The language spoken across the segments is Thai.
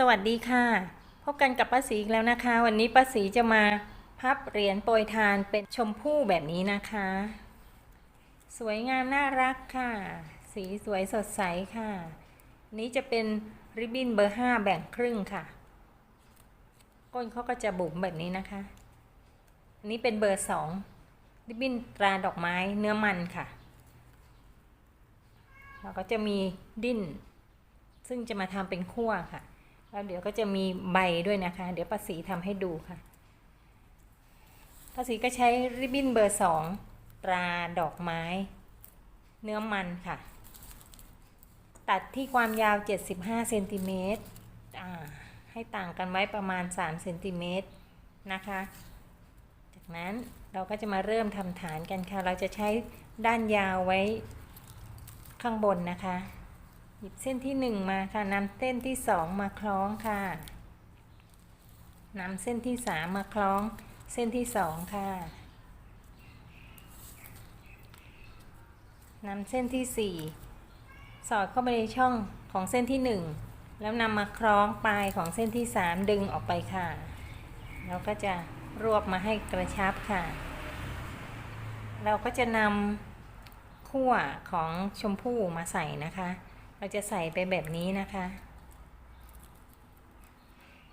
สวัสดีค่ะ พบกันกับป้าสีอีกแล้วนะคะ วันนี้ป้าสีจะมาพับเหรียญโปรยทานเป็นชมพู่แบบนี้นะคะ สวยงามน่ารักค่ะ สีสวยสดใสค่ะ นี้จะเป็นริบบิ้นเบอร์5แบ่งครึ่งค่ะ ก้นเขาก็จะบุ๋มแบบนี้นะคะอันนี้เป็นเบอร์2ริบบิ้นตราดอกไม้เนื้อมันค่ะแล้วก็จะมีดิ้นซึ่งจะมาทำเป็นขั้วค่ะ แล้วเดี๋ยวก็จะมีใบด้วยนะคะ เดี๋ยวป้าสีทำให้ดูค่ะป้าสีก็ใช้ริบบิ้นเบอร์สองตราดอกไม้ เนื้อมันค่ะ ตัดที่ความยาว 75เซนติเมตรให้ต่างกันไว้ประมาณ3เซนติเมตรนะคะ จากนั้นเราก็จะมาเริ่มทำฐานกันค่ะ เราจะใช้ด้านยาวไว้ข้างบนนะคะ หยิบเส้นที่หนึ่งมาค่ะนำเส้นที่สองมาคล้องค่ะนำเส้นที่สามมาคล้องเส้นที่สองค่ะนำเส้นที่สี่สอดเข้าไปในช่องของเส้นที่หนึ่งแล้วนำมาคล้องปลายของเส้นที่สามดึงออกไปค่ะ แล้วก็จะรวบมาให้กระชับค่ะ เราก็จะนำขั้วของชมพู่มาใส่นะคะ เราจะใส่ไปแบบนี้นะคะ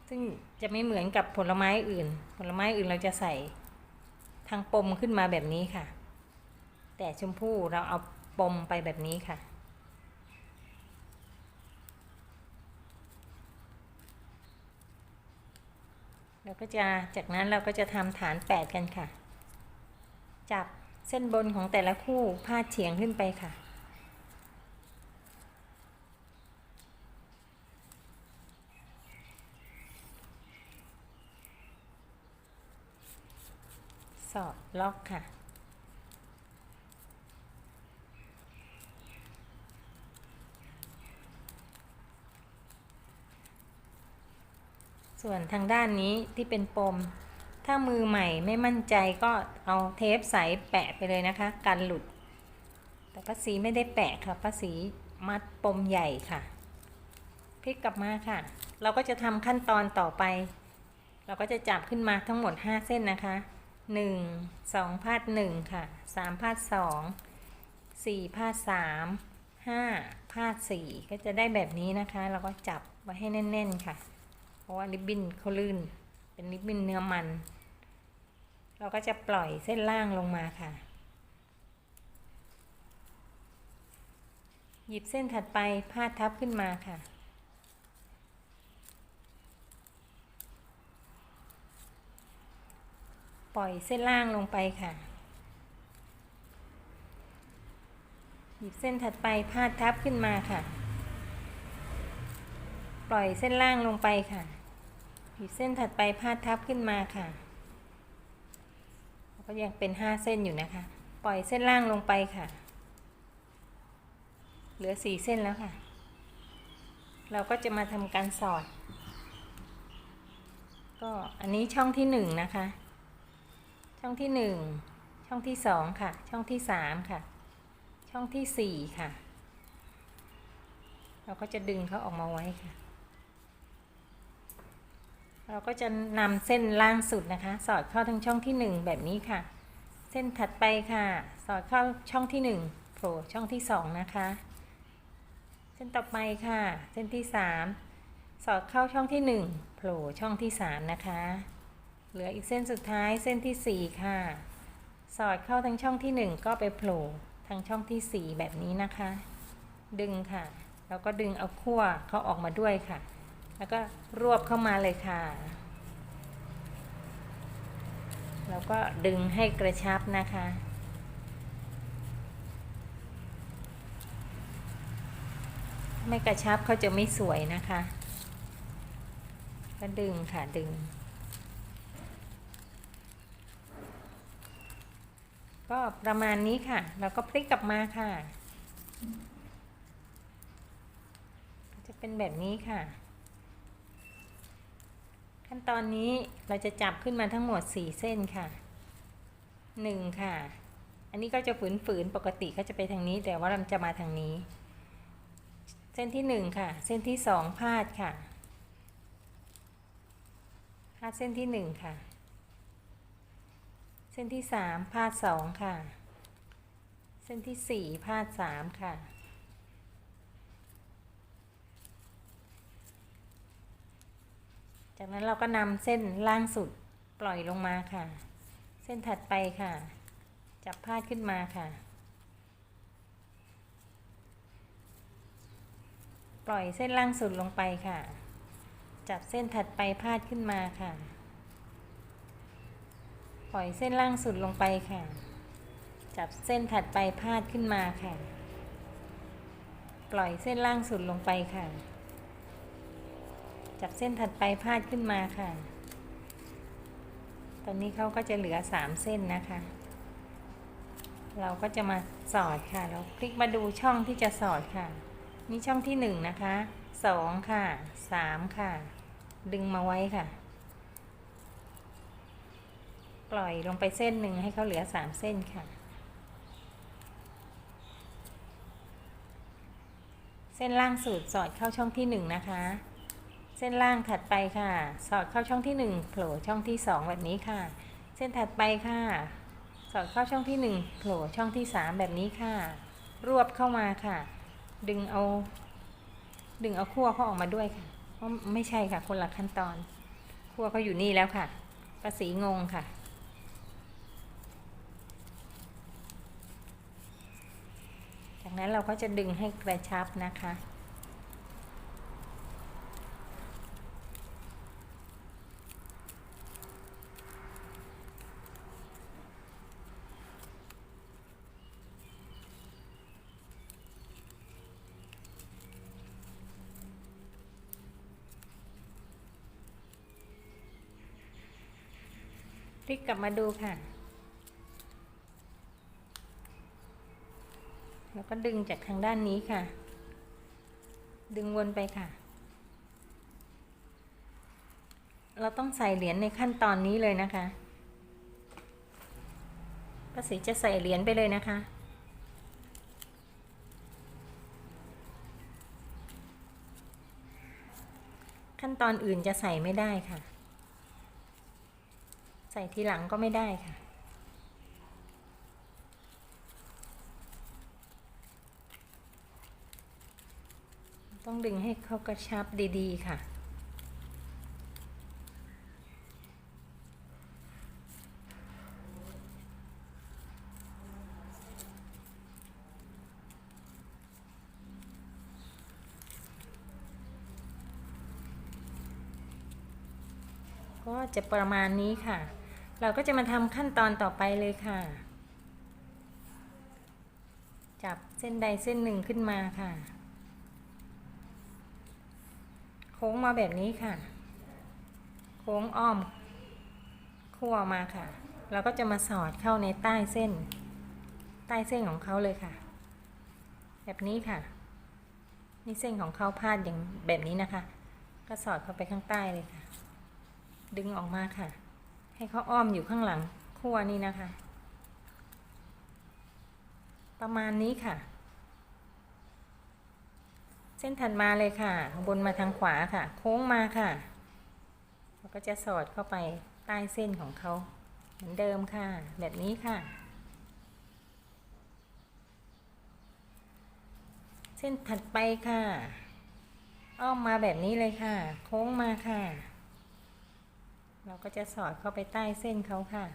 ซึ่งจะไม่เหมือนกับผลไม้อื่น ผลไม้อื่นเราจะใส่ทางปมขึ้นมาแบบนี้ค่ะ แต่ชมพู่เราเอาปมไปแบบนี้ค่ะเราก็จะจากนั้นเราก็จะทำฐานแปดกันค่ะ จับเส้นบนของแต่ละคู่พาดเฉียงขึ้นไปค่ะ สอดล็อกค่ะ ส่วนทางด้านนี้ที่เป็นปม ถ้ามือใหม่ไม่มั่นใจก็เอาเทปใสแปะไปเลยนะคะ กันหลุด แต่ป้าสีไม่ได้แปะค่ะป้าสีมัดปมใหญ่ค่ะ พลิกกลับมาค่ะ เราก็จะทำขั้นตอนต่อไป เราก็จะจับขึ้นมาทั้งหมด 5 เส้นนะคะ 1 2พาด1ค่ะ3พาด2 4พาด3 5พาด4ก็จะได้แบบนี้นะคะ เราก็จับไว้ให้แน่น ๆ ค่ะ เพราะว่าริบบิ้นเขาลื่น เป็นริบบิ้นเนื้อมัน เราก็จะปล่อยเส้นล่างลงมาค่ะ หยิบเส้นถัดไปพาดทับขึ้นมาค่ะ ปล่อยเส้นล่างลงไปค่ะ หยิบเส้นถัดไปพาดทับขึ้นมาค่ะ ปล่อยเส้นล่างลงไปค่ะ หยิบเส้นถัดไปพาดทับขึ้นมาค่ะก็ยังเป็นห้าเส้นอยู่นะคะ ปล่อยเส้นล่างลงไปค่ะ เหลือสี่เส้นแล้วค่ะ เราก็จะมาทำการสอด ก็อันนี้ช่องที่หนึ่งนะคะ ช่องที่หนึ่งช่องที่สองค่ะ ช่องที่สามค่ะ ช่องที่สี่ค่ะ เราก็จะดึงเขาออกมาไว้ค่ะ เราก็จะนำเส้นล่างสุดนะคะ สอดเข้าทั้งช่องที่หนึ่งแบบนี้ค่ะ เส้นถัดไปค่ะ สอดเข้าช่องที่หนึ่งโผล่ช่องที่สองนะคะ เส้นต่อไปค่ะ เส้นที่สามสอดเข้าช่องที่หนึ่งโผล่ช่องที่สามนะคะ เหลืออีกเส้นสุดท้ายเส้นที่สี่ค่ะ สอดเข้าทั้งช่องที่หนึ่งก็ไปโผล่ทางช่องที่สี่แบบนี้นะคะ ดึงค่ะ แล้วก็ดึงเอาขั้วเขาออกมาด้วยค่ะ แล้วก็รวบเข้ามาเลยค่ะ แล้วก็ดึงให้กระชับนะคะไม่กระชับเขาจะไม่สวยนะคะ ก็ดึงค่ะดึง ก็ประมาณนี้ค่ะ แล้วก็พลิกกลับมาค่ะ จะเป็นแบบนี้ค่ะ ขั้นตอนนี้เราจะจับขึ้นมาทั้งหมด 4 เส้นค่ะ 1 ค่ะ อันนี้ก็จะฝืนๆปกติเขาจะไปทางนี้ แต่ว่าเราจะมาทางนี้ เส้นที่ 1 ค่ะ เส้นที่ 2 พาดค่ะพาดเส้นที่หนึ่งค่ะ เส้นที่สามพาดสองค่ะ เส้นที่สี่พาดสามค่ะ จากนั้นเราก็นำเส้นล่างสุดปล่อยลงมาค่ะ เส้นถัดไปค่ะ จับพาดขึ้นมาค่ะ ปล่อยเส้นล่างสุดลงไปค่ะ จับเส้นถัดไปพาดขึ้นมาค่ะ ล่อยเส้นล่างสุดลงไปค่ะ จับเส้นถัดไปพาดขึ้นมาค่ะ ปล่อยเส้นล่างสุดลงไปค่ะ จับเส้นถัดไปพาดขึ้นมาค่ะ ตอนนี้เขาก็จะเหลือสามเส้นนะคะ เราก็จะมาสอดค่ะ เราคลิกมาดูช่องที่จะสอดค่ะ นี่ช่องที่หนึ่งนะคะสองค่ะสามค่ะ ดึงมาไว้ค่ะ ปล่อยลงไปเส้นหนึ่งให้เขาเหลือสามเส้นค่ะ เส้นล่างสุดสอดเข้าช่องที่หนึ่งนะคะ เส้นล่างถัดไปค่ะ สอดเข้าช่องที่หนึ่งโผล่ช่องที่สองแบบนี้ค่ะ เส้นถัดไปค่ะ สอดเข้าช่องที่หนึ่งโผล่ช่องที่สามแบบนี้ค่ะ รวบเข้ามาค่ะ ดึงเอา ดึงเอาขั้วเขาออกมาด้วยค่ะเพราะไม่ใช่ค่ะคนละขั้นตอนขั้วเขาอยู่นี่แล้วค่ะภาษีงงค่ะ จาก นั้นเราก็จะดึงให้กระชับนะคะ พลิกกลับมาดูค่ะ แล้ว ก็ดึงจากทางด้านนี้ค่ะ ดึงวนไปค่ะ เราต้องใส่เหรียญในขั้นตอนนี้เลยนะคะป้าศรีจะใส่เหรียญไปเลยนะคะขั้นตอนอื่นจะใส่ไม่ได้ค่ะ ใส่ทีหลังก็ไม่ได้ค่ะ ต้องดึงให้เขากระชับดีๆค่ะ ก็จะประมาณนี้ค่ะ เราก็จะมาทำขั้นตอนต่อไปเลยค่ะ จับเส้นใดเส้นหนึ่งขึ้นมาค่ะ โค้งมาแบบนี้ค่ะ โค้งอ้อมคั่วมาค่ะ เราก็จะมาสอดเข้าในใต้เส้น ใต้เส้นของเขาเลยค่ะ แบบนี้ค่ะ นี่เส้นของเขาพาดอย่างแบบนี้นะคะ ก็สอดเข้าไปข้างใต้เลยค่ะ ดึงออกมาค่ะ ให้เขาอ้อมอยู่ข้างหลังขั้วนี่นะคะ ประมาณนี้ค่ะ ส้นถัดมาเลยค่ะ บนมาทางขวาค่ะ โค้งมาค่ะเราก็จะสอดเข้าไปใต้เส้นของเขาเหมือนเดิมค่ะ แบบนี้ค่ะ เส้นถัดไปค่ะ อ้อมมาแบบนี้เลยค่ะ โค้งมาค่ะ เราก็จะสอดเข้าไปใต้เส้นเขาค่ะ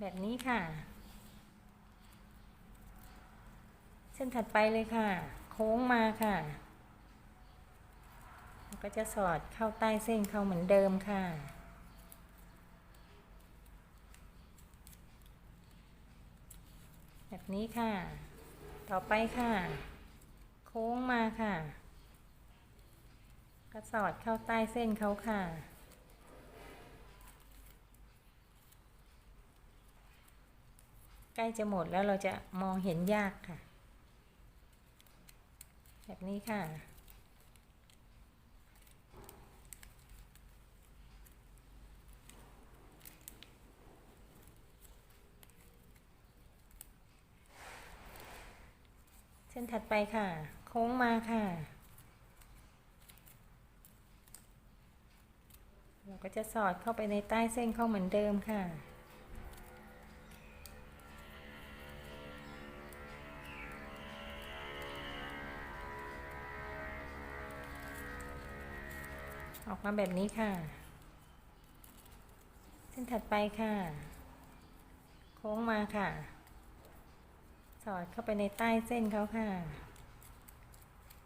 แบบนี้ค่ะเส้นถัดไปเลยค่ะ ค้งมาค่ะ ก็จะสอดเข้าใต้เส้นเขาเหมือนเดิมค่ะ แบบนี้ค่ะ ต่อไปค่ะ โค้งมาค่ะ ก็สอดเข้าใต้เส้นเขาค่ะใกล้จะหมดแล้วเราจะมองเห็นยากค่ะ แบบนี้ค่ะ เส้นถัดไปค่ะ โค้งมาค่ะ เราก็จะสอดเข้าไปในใต้เส้นเข้าเหมือนเดิมค่ะ มาแบบนี้ค่ะ เส้นถัดไปค่ะ โค้งมาค่ะ สอดเข้าไปในใต้เส้นเขาค่ะ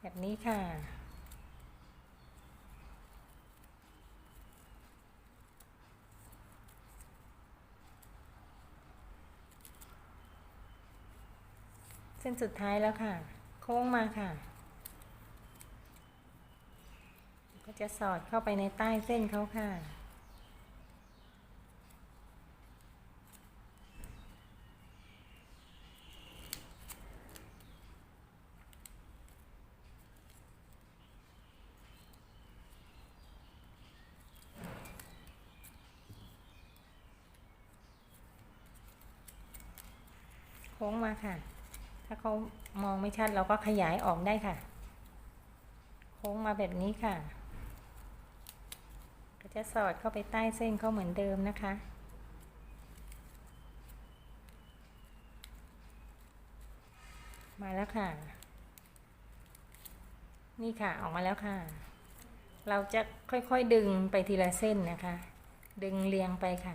แบบนี้ค่ะ เส้นสุดท้ายแล้วค่ะ โค้งมาค่ะ ก็ จะสอดเข้าไปในใต้เส้นเขาค่ะ โค้งมาค่ะ ถ้าเขามองไม่ชัดเราก็ขยายออกได้ค่ะ โค้งมาแบบนี้ค่ะ จะสอดเข้าไปใต้เส้นเขาเหมือนเดิมนะคะ มาแล้วค่ะ นี่ค่ะออกมาแล้วค่ะ เราจะค่อยๆดึงไปทีละเส้นนะคะ ดึงเรียงไปค่ะ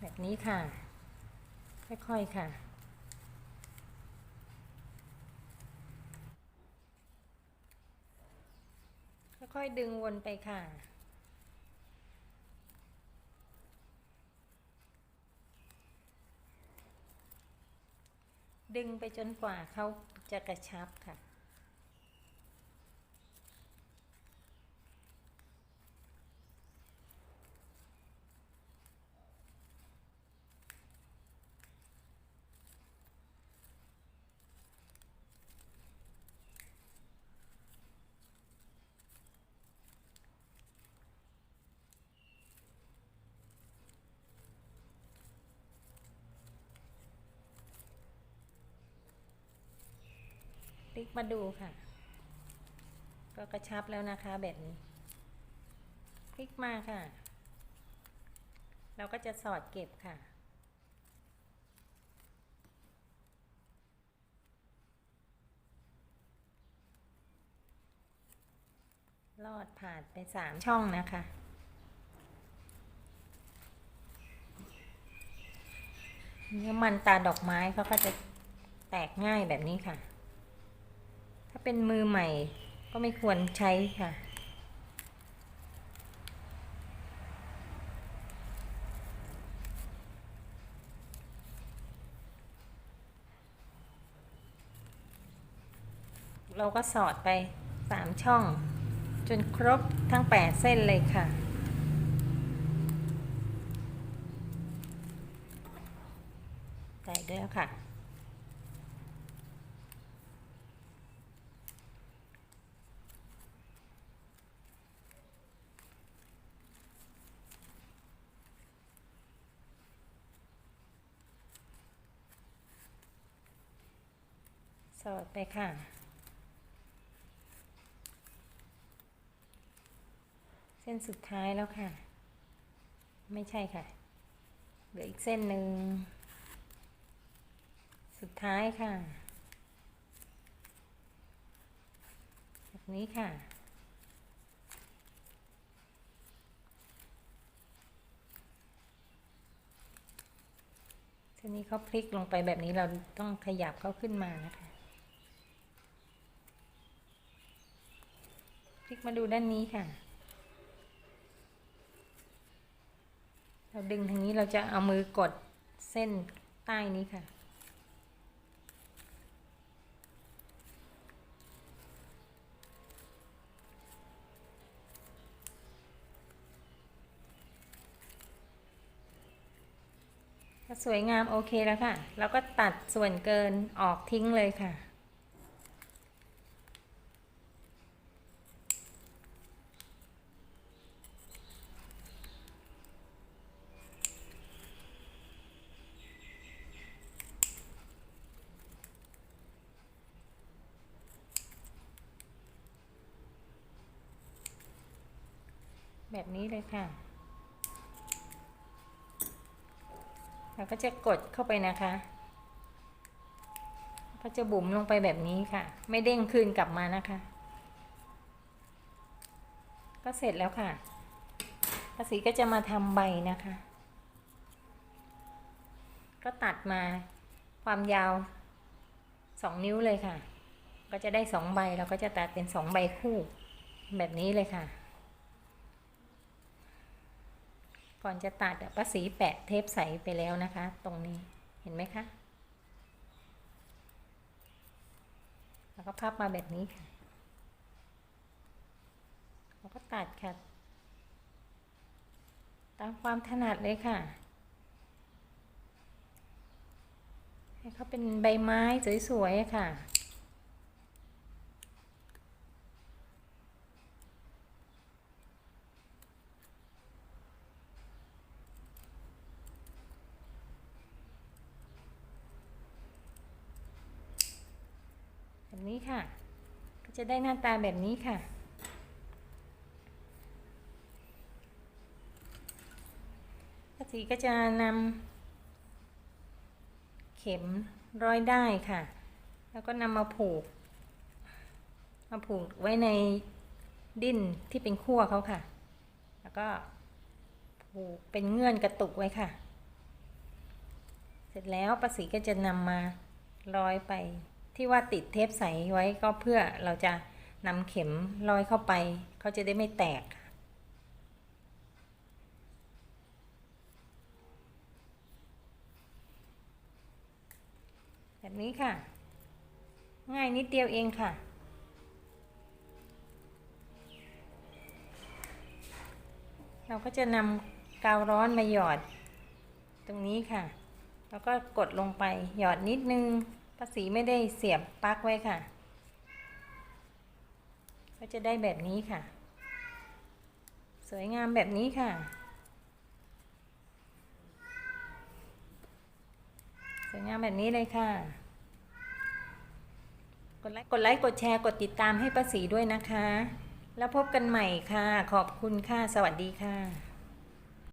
แบบนี้ค่ะ ค่อยๆค่ะ ค่อยๆดึงวนไปค่ะดึงไปจนกว่าเขาจะกระชับค่ะ ลิกมาดูค่ะ ก็กระชับแล้วนะคะแบบนี้พลิกมาค่ะ เราก็จะสอดเก็บค่ะ ลอดผ่านไปสามช่องนะคะเนื้อมันตาดอกไม้เขาก็จะแตกง่ายแบบนี้ค่ะ ถ้าเป็นมือใหม่ก็ไม่ควรใช้ค่ะ เราก็สอดไปสามช่อง จนครบทั้งแปดเส้นเลยค่ะแตกแล้วค่ะ อดไปค่ะ เส้นสุดท้ายแล้วค่ะ ไม่ใช่ค่ะ เหลืออีกเส้นหนึ่ง สุดท้ายค่ะแบบนี้ค่ะทีนี้เขาพลิกลงไปแบบนี้เราต้องขยับเขาขึ้นมานะคะ พลิกมาดูด้านนี้ค่ะ เราดึงทางนี้เราจะเอามือกดเส้นใต้นี้ค่ะ สวยงามโอเคแล้วค่ะ แล้วก็ตัดส่วนเกินออกทิ้งเลยค่ะ แบบนี้เลยค่ะ เราก็จะกดเข้าไปนะคะก็จะบุ๋มลงไปแบบนี้ค่ะ ไม่เด้งคืนกลับมานะคะ ก็เสร็จแล้วค่ะภาษีก็จะมาทำใบนะคะ ก็ตัดมาความยาวสองนิ้วเลยค่ะ ก็จะได้สองใบเราก็จะตัดเป็นสองใบคู่แบบนี้เลยค่ะ ก่อนจะตัดอะป้าสีแปะเทปใสไปแล้วนะคะ ตรงนี้เห็นไหมคะ แล้วก็พับมาแบบนี้ค่ะแล้วก็ตัดค่ะ ตามความถนัดเลยค่ะ ให้เขาเป็นใบไม้สวยๆค่ะ แบบนี้ค่ะ ก็ จะได้หน้าตาแบบนี้ค่ะป้าสีก็จะนำเข็มร้อยได้ค่ะ แล้วก็นำมาผูก มาผูกไว้ในดิ้นที่เป็นขั้วเขาค่ะ แล้วก็ผูกเป็นเงื่อนกระตุกไว้ค่ะ เสร็จแล้วป้าสีก็จะนำมาร้อยไป ที่ว่าติดเทปใสไว้ก็เพื่อเราจะนำเข็มร้อยเข้าไปเขาจะได้ไม่แตก แบบนี้ค่ะ ง่ายนิดเดียวเองค่ะ เราก็จะนำกาวร้อนมาหยอด ตรงนี้ค่ะ แล้วก็กดลงไปหยอดนิดนึง ภาษีไม่ได้เสียบปลั๊กไว้ค่ะ ก็จะได้แบบนี้ค่ะ สวยงามแบบนี้ค่ะ สวยงามแบบนี้เลยค่ะ กดไลค์กดไลค์กดแชร์กดติดตามให้ป้าสีด้วยนะคะ แล้วพบกันใหม่ค่ะ ขอบคุณค่ะ สวัสดีค่ะ